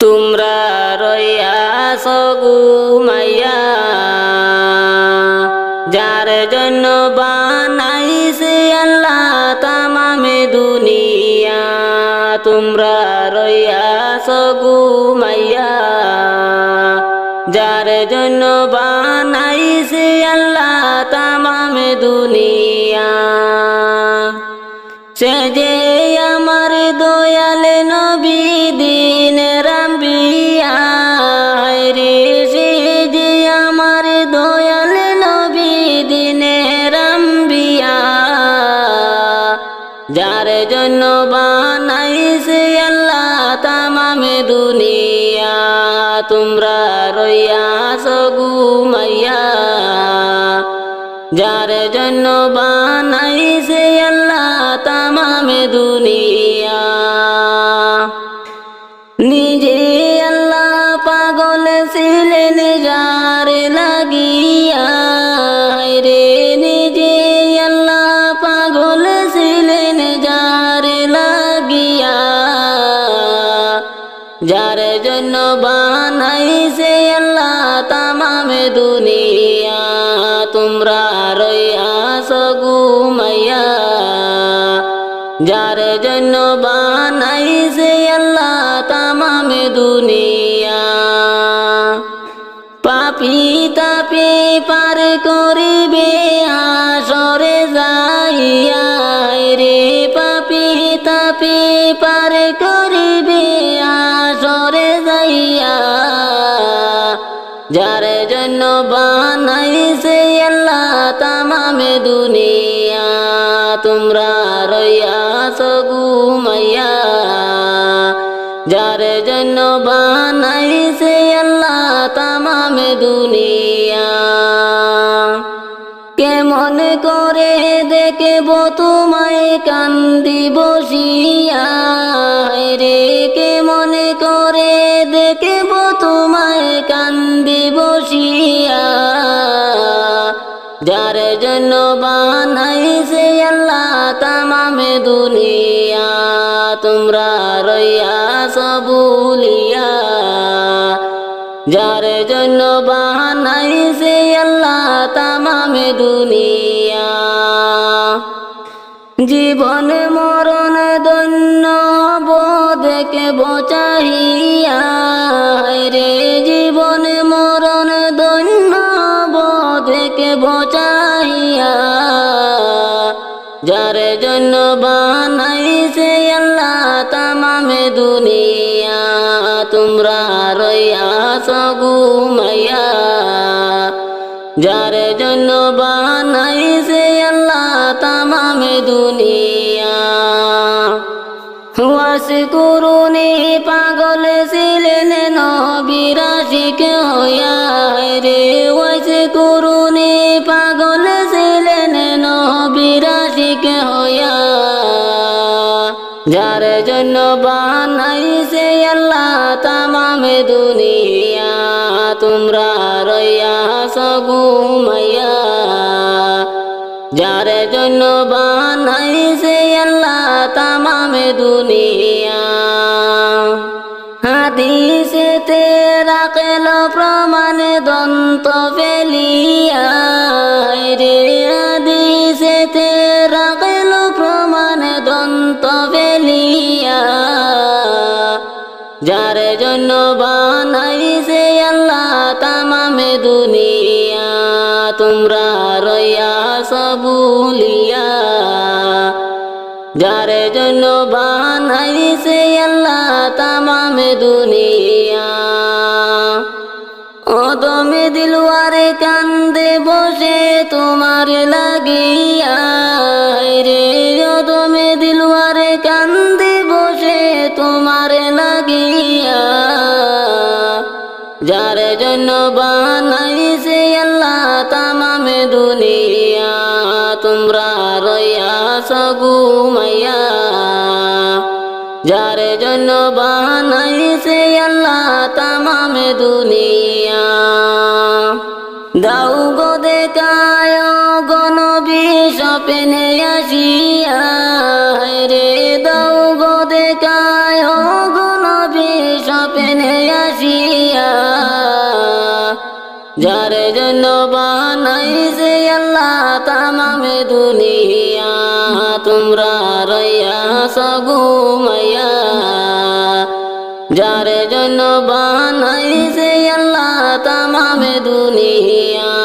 তোমরা রইয়াছ ঘুমাইয়া যার জন্য বানাইছে আল্লাহ তামামে দুনিয়া। তোমরা রইয়াছ ঘুমাইয়া যার জন্য বানাইছে আল্লাহ তামামে দুনিয়া। সে যে আমার দয়াল নবী দিন রাম্বিয়া যার জন্য বানাইছে আল্লাহ তামামে দুনিয়া। তোমরা রইয়াছ ঘুমাইয়া। যার জন্য বানাইছে আল্লাহ তামামে দুনিয়া। নিজে আল্লাহ পাগল ছিলেন যার জন্য বানাইছে আল্লাহ তামামে দুনিয়া। তোমরা রই রইয়াছ ঘুমাইয়া। যার জন্য বানাইছে আল্লাহ তামামে দুনিয়া। পাপি তাপি পার করিবে আসরে তাপি পার করিবে আসরে যাইয়া। যার জন্য বানাইছে আল্লাহ তামামে দুনিয়া, তোমরা রইয়াছ ঘুমাইয়া যার জন্য বানাইছে আল্লাহ তামামে দুনিয়া করে দেখব তোমায়, কান্দি বসিয়া। রে কে মনে করে দেখব তোমায়, কান্দি বসিয়া। যার জন্য বানাইছে আল্লাহ তামামে দুনিয়া, তোমরা রইয়াছ বুলিয়া যার জন্য বানাইছে আল্লাহ তামামে দুনিয়া। জীবন মরণ দন্য দেখে বচাহিয়া রে জীবন মরণ দন্য দেখে বচাহিয়া যার জন্য বানাইছে আল্লাহ তামামে দুনিয়া। তোমরা রইয়াছ ঘুমাইয়া যার জন্য বানাইছে আল্লাহ তামামে দুনিয়া। ওয়াস করুনি পাগল ছিলেন নবিরাশিক হইয়া রে। ওয়াস করুনি পাগল ছিলেন নবিরাশিক হইয়া যার জন্য বানাইছে আল্লাহ তামামে দুনিয়া, তোমরা রইয়াছ ঘুমাইয়া যার জন্য বানাইছে আল্লাহ তামামে দুনিয়া। হাদিসেতে রাখল প্রমাণ দন্ত ফেলিয়া। বানাইছে আল্লাহ তামামে দুনিয়া। তোমরা রইয়াছ বুলিয়া যার জন্য বানাইছে আল্লাহ তামামে দুনিয়া। তুমি দিলওয়ারে কান্দে বসে তোমার লাগিয়া। যার জন্য বানাইছে আল্লাহ তামামে দুনিয়া, তোমরা রইয়াছ ঘুমাইয়া। যার জন্য বানাইছে আল্লাহ তামামে দুনিয়া। দাউ গো দেখায় গনবী স্বপ্নে আসিয়া। যার জন্য বানাইছে আল্লাহ তামামে দুনিয়া, তোমরা রইয়া সগুমাইয়া যার জন্য বানাইছে আল্লাহ তামামে দুনিয়া